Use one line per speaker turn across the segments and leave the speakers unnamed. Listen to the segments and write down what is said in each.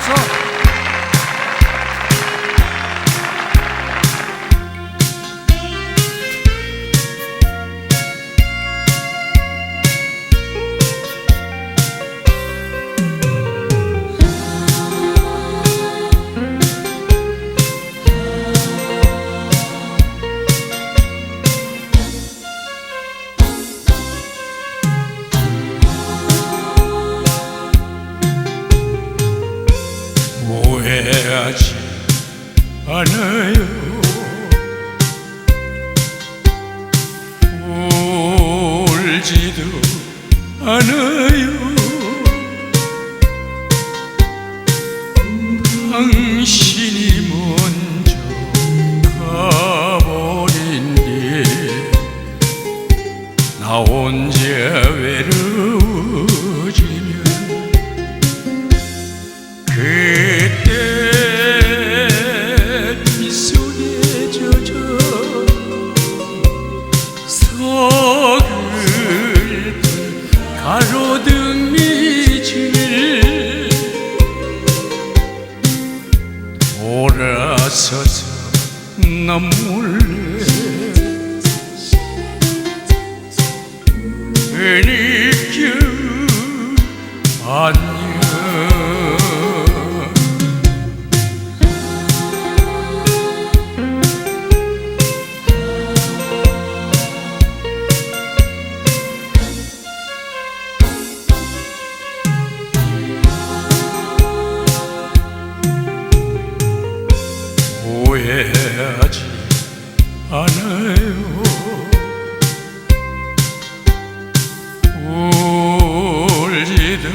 没错。 하지 않아요. 울지도 않아요. 당신이 가로등 밑을 돌아서서 난 몰래. 느껴 안 녕 오해하지 않아요. 울지도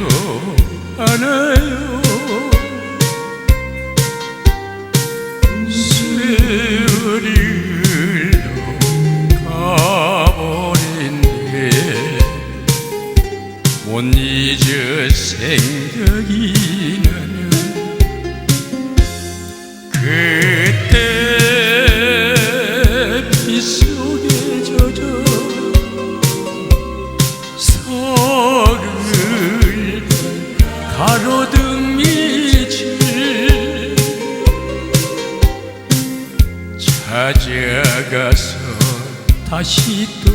않아요 흘러 가버린데 못 잊어 생각이 나면 그 가로등 밑을 찾아가서 다시 또